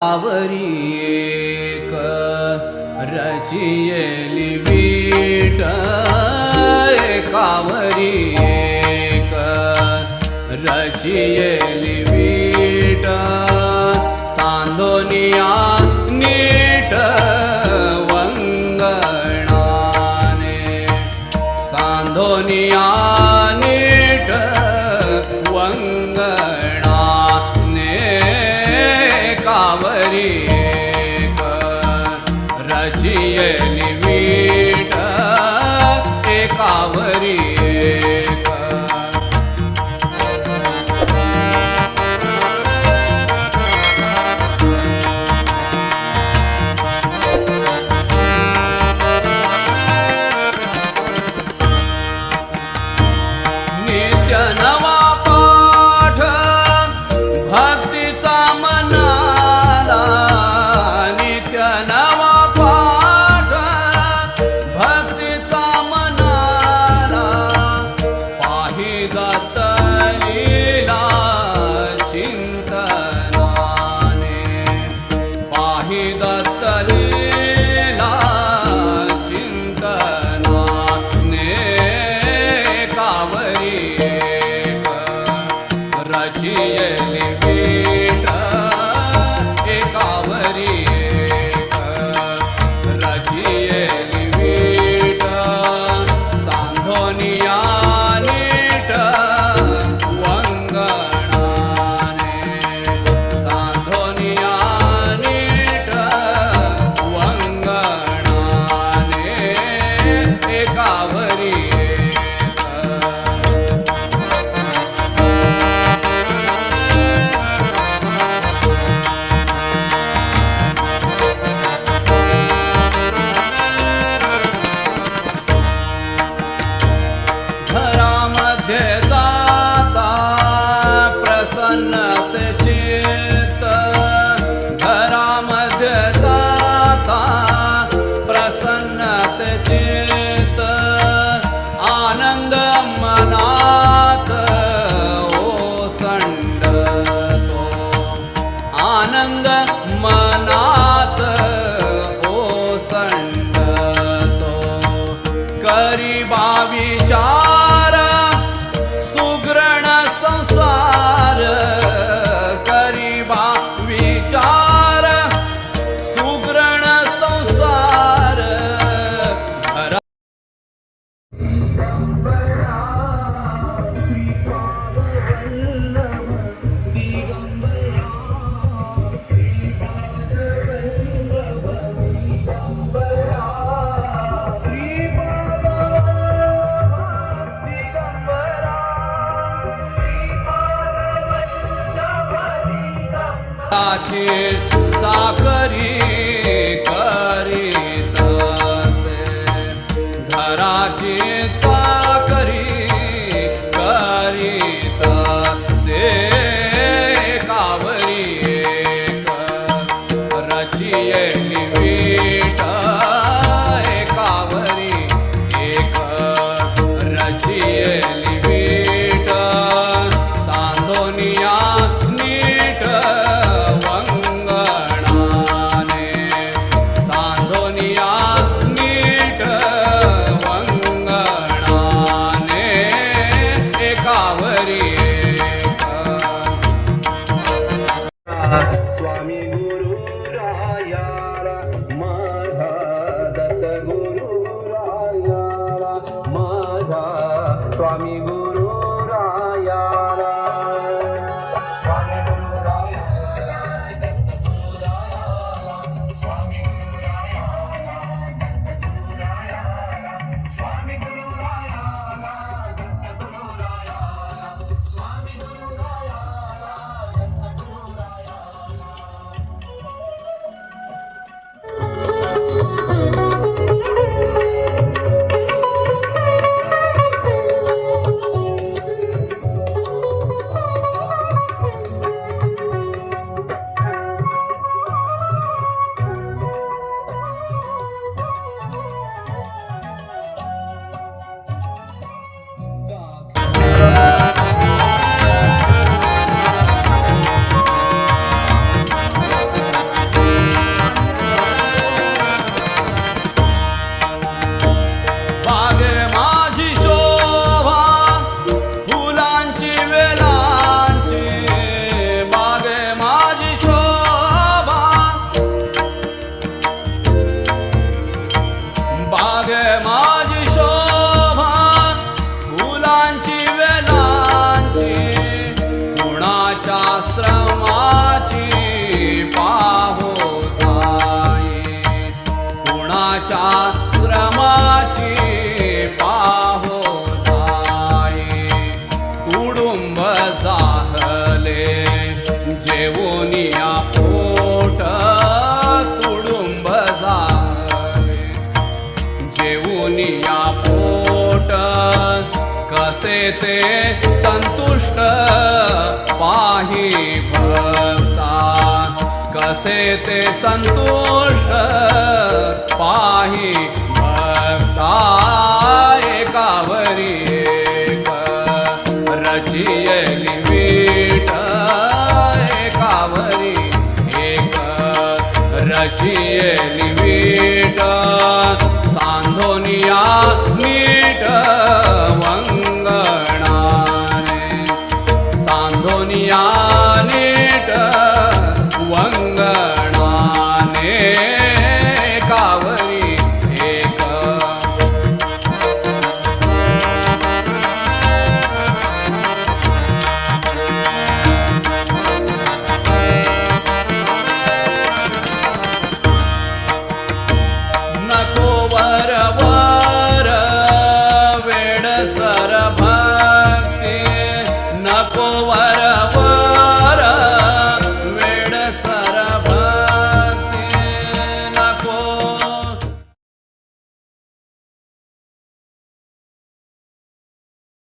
आवरिक रचियेली वीट cowrie एक रचिये Hare राजी साखी साखरी करीत घराची चा ते संतुष्ट पाही भक्ता कसे ते संतुष्ट पाही भक्ता एकावरी एक रचियली वीट एकावरी एक रचियली वीट सांधोनिया नीट वंग போவரவோ